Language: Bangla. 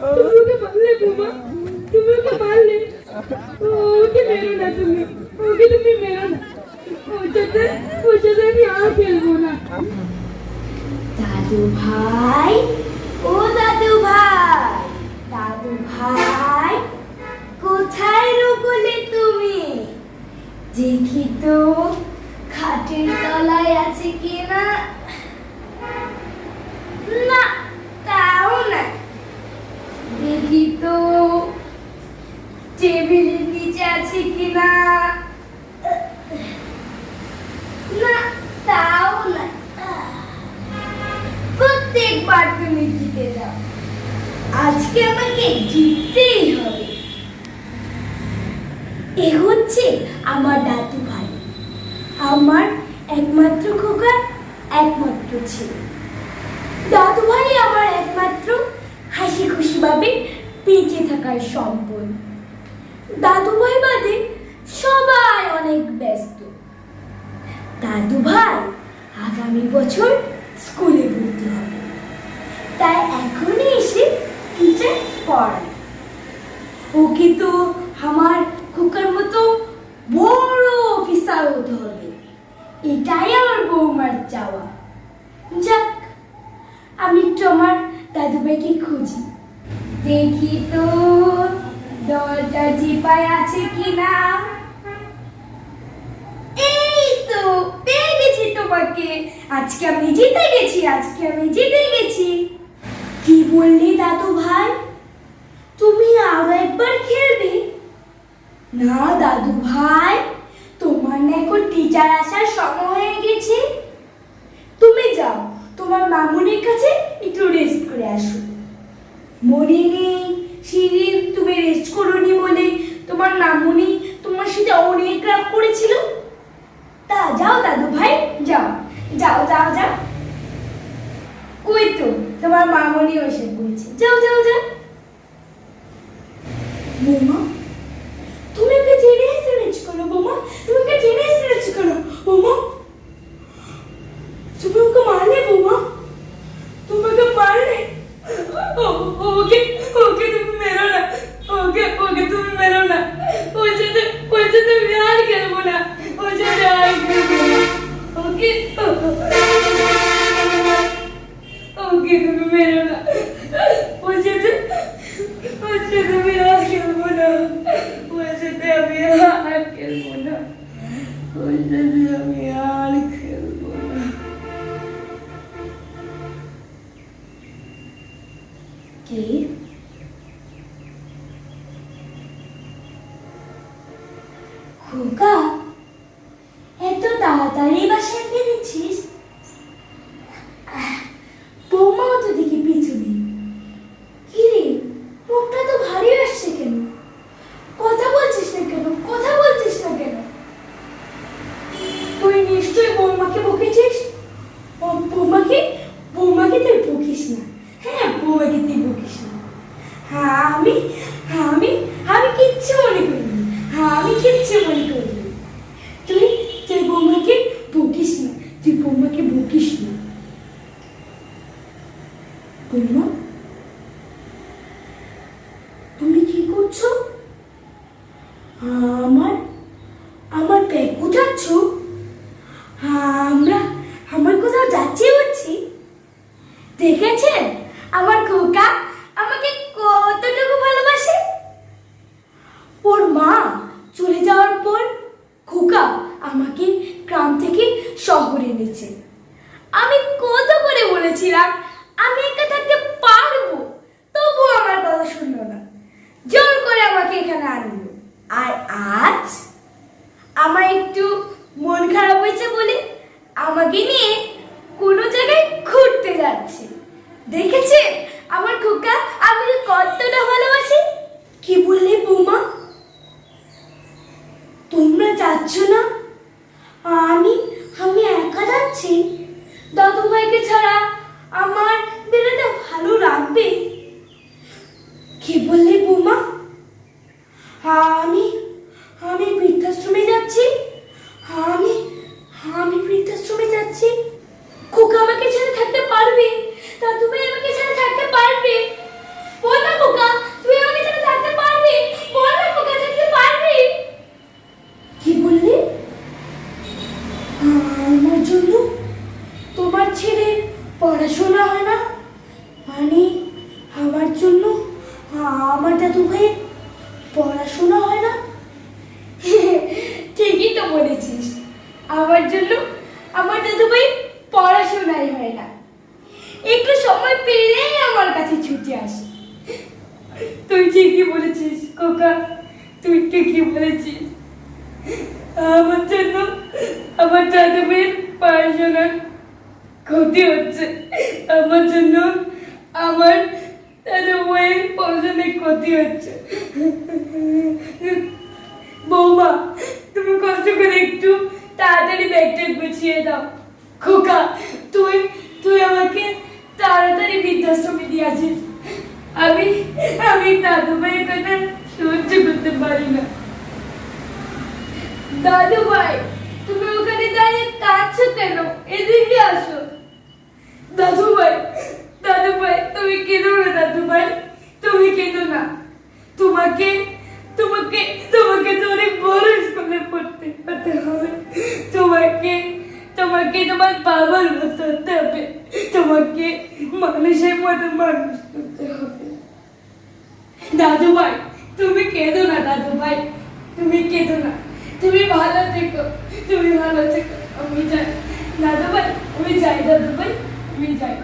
ওকে মারলে বোমা তুমি ওকে মারলে ওকে মেরো না তুমি ওকে তুমি মেরো না ওর সাথে আমি আর খেলব না দাদু ভাই ও দাদু ভাই দাদু ভাই কোথায় রুকুলে তুমি? দেখি তো, খাটের তলায় আছে কি না না তাও না দেখি তো টেবিলের নিচে আছে কি না, তাও না। প্রত্যেকবার তুমি জিতে যাও। আজকে আমাকে জিততেই হবে। এ হচ্ছে আমার দাদু ভাই। আমার একমাত্র খোকা, একমাত্র ছিল। দাদু ভাই আমার একমাত্র হাসি খুশি ভাবে বেঁচে থাকার সম্বল। দাদু ভাই বাদে সবাই অনেক ব্যস্ত। দাদু ভাই আগামী বছর স্কুলে ভর্তি হবে। তাই এখনই এসে টিচার পড়ায় ওকে তো আমার খোকার মতো বড় অফিসার হতে হবে। এটাই আমার বৌমার চাওয়া। যাক, আমি একটু আমার দাদু ভাইকে খুঁজি। দেখি তো। দরজা জিপায় আছে এই তো, পেয়ে গেছি তোমাকে। আজকে আমি জিতে গেছি, আজকে আমি জিতে গেছি। কি বললি দাদু ভাই? তুমি আরও একবার খেলবে? না দাদু ভাই, তোমার না এখন টিচার আসার সময় হয়ে গেছে। তুমি যাও, তোমার মামুনির কাছে একটু রেস্ট করে আসো। মনে নেই সেদিন তুমি রেস্ট করোনি বলে তোমার মামুনি তোমার সাথে অনেক রাগ করেছিল তা যাও দাদু ভাই যাও যাও যাও যাও। ওই তো তোমার মামনি এসে পড়েছে। যাও যাও যাও। বৌমা খোকা, এত তাড়াতাড়ি বাসায় ফিরেছিস? বৌমাও তো দেখি পিছনে কিরে মুখটা তো ভারী আসছে কেন? কথা বলছিস না কেন? কথা বলছিস না কেন? তুই নিশ্চয়ই বৌমাকে বকেছিস? বৌমাকে তুই বকিস না হ্যাঁ বৌমাকে তুই বকিস না হ্যাঁ আমি হ্যাঁ আমি আমি কিচ্ছু মনে করিনি হ্যাঁ আমি কিচ্ছু মনে করিনি তুই তুই বৌমাকে বকিস না তুই বৌমাকে বকিস না বৌমা তুমি কি করছ আমার আমার ব্যাগ গোছাচ্ছ আমরা, আমার কোথাও যাচ্ছি বলছি? দেখেছেন? আমার খোকা আমাকে কতটুকু ভালোবাসে? ওর মা চলে যাওয়ার পর খোকা আমাকে গ্রাম থেকে শহরে এনেছে আমি কত করে বলেছিলাম আমি একা থাকতে পারব তবু আমার কথা শুনলো না জোর করে আমাকে এখানে আনলো আর আজ আমার একটু মন খারাপ হয়েছে বলে আমাকে নিয়ে কোনো জায়গায় ঘুরতে যাচ্ছে দেখেছে আমার খোকা, আমি কতটা ভালোবাসি। কি বললে বৌমা? তোমরা যাচ্ছ না? আমি আমি একা যাচ্ছি। দাদু ভাইকে ছাড়া আমার বেরোতে ভালো লাগবে। কি বললে বৌমা? আমি আমি বৃদ্ধাশ্রমে যাচ্ছি। আমি আমি বৃদ্ধাশ্রমে যাচ্ছি। মানে পড়াশোনা হয় না? মানে আমার জন্য আমার দাদু ভাই পড়াশোনা হয় না? ঠিকই তো বলেছিস। আমার জন্য আমার দাদু ভাই পড়াশোনাই হয় না। একটু সময় পেলেই আমার কাছে ছুটি আসে। তুই ঠিকই বলেছিস কোকা তুই ঠিকই বলেছিস। আমার জন্য আমার দাদু ভাইয়ের পড়াশোনার ক্ষতি হচ্ছে। আমার জন্য আমার পড়াশোনার ক্ষতি হচ্ছে। বৌমা, তুমি কষ্ট করে একটু তাড়াতাড়ি ব্যাগটা গুছিয়ে দাও। খোকা, তুই তুই আমাকে তাড়াতাড়ি বৃদ্ধাশ্রমে দিয়ে আসিস। আমি আমি দাদু ভাইয়ের কথা সহ্য করতে পারি না। দাদু ভাই তুমি ওখানে দাঁড়িয়ে কাঁদছো কেন এদিকে আসো দাদু ভাই দাদু ভাই তুমি কেঁদো না দাদু ভাই তুমি কেঁদো না তোমাকে তোমাকে তোমাকে তো অনেক বড় স্কুলে পড়তে হতে হবে তোমাকে তোমাকে তোমার বাবার মতো হতে হবে তোমাকে মানুষের মতো মানুষ করতে হবে দাদু ভাই তুমি কেঁদো না দাদু ভাই তুমি কেঁদো না তুমি ভালো থেকো তুমি ভালো থেকো আমি যাই দাদু ভাই আমি যাই দাদু ভাই আমি যাই